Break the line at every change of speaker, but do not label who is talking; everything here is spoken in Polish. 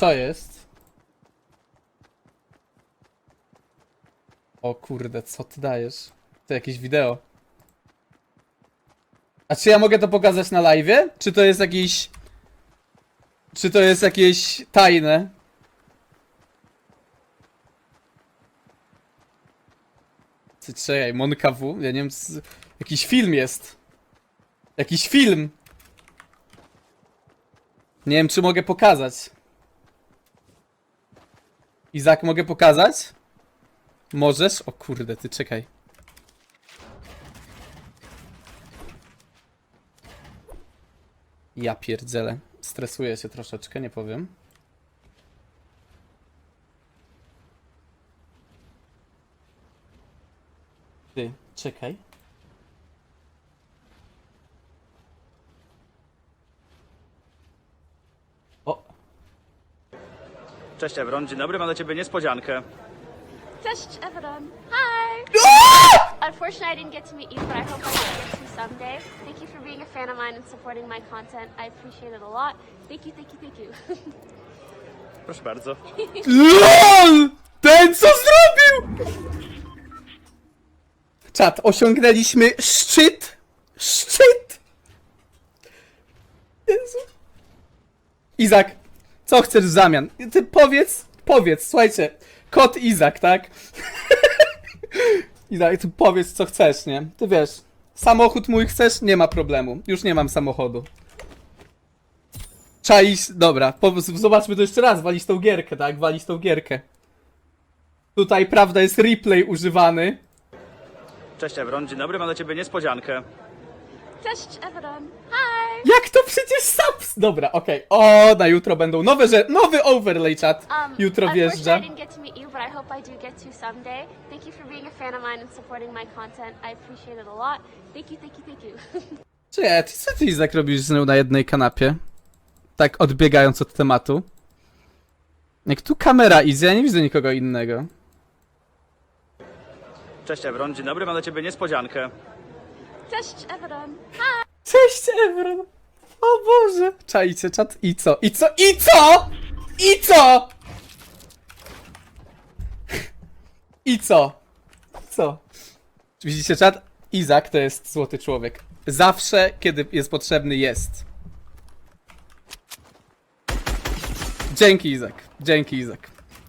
Co jest? O kurde, co ty dajesz? To jakieś wideo. A czy ja mogę to pokazać na live? Czy to jest jakiś... Czy to jest jakieś tajne? Ty, Czekaj, Monka W? Ja nie wiem, c- jakiś film jest. Jakiś film! Nie wiem, czy mogę pokazać. Izak, mogę pokazać? Możesz? O kurde, ty czekaj. Ja pierdzielę. Stresuję się troszeczkę, nie powiem. Ty, czekaj.
Cześć Evron, dzień dobry, mam dla ciebie niespodziankę.
Cześć, Evelyn. Hi. Unfortunately, I didn't get to meet you, but I hope I can get to someday. Thank you for being a fan of mine and supporting my content. I appreciate it a lot. Thank you, thank you, thank you.
Proszę bardzo.
LOL! Ten co zrobił! Czat, osiągnęliśmy szczyt! Szczyt! Jezu. Izak, co chcesz w zamian? Ty powiedz, powiedz, słuchajcie, kot Izak, tak? Izak, ty powiedz co chcesz, nie? Ty wiesz, samochód mój chcesz? Nie ma problemu, już nie mam samochodu. Czaisz, dobra, po, zobaczmy to jeszcze raz, walić tą gierkę, tak? Walić tą gierkę. Tutaj, prawda, jest replay używany.
Cześć Evron, dzień dobry, mam dla ciebie niespodziankę.
Cześć, Evelyn. Hi.
Jak to przecież saps? Dobra, okej. O, na jutro będą nowe rzeczy, nowy overlay chat.
Um,
Jutro wjeżdża.
Unfortunately, I didn't get to meet you, but I hope I do get to someday. Thank you for being a fan of mine and supporting my content. I appreciate it a lot. Thank you, thank you, thank you.
Czy ty, co ty Izak robisz z nią na jednej kanapie? Tak odbiegając od tematu. Jak tu kamera idzie, ja nie widzę nikogo innego.
Cześć Evron, dzień dobry, mam dla ciebie niespodziankę.
Cześć, Evelyn. Hi.
Cześć, Evron! O Boże! Czajcie, czat. I co? I co? I co? I co? I co? Co? Widzicie, czat? Izak to jest złoty człowiek. Zawsze, kiedy jest potrzebny, jest. Dzięki, Izak. Dzięki, Izak.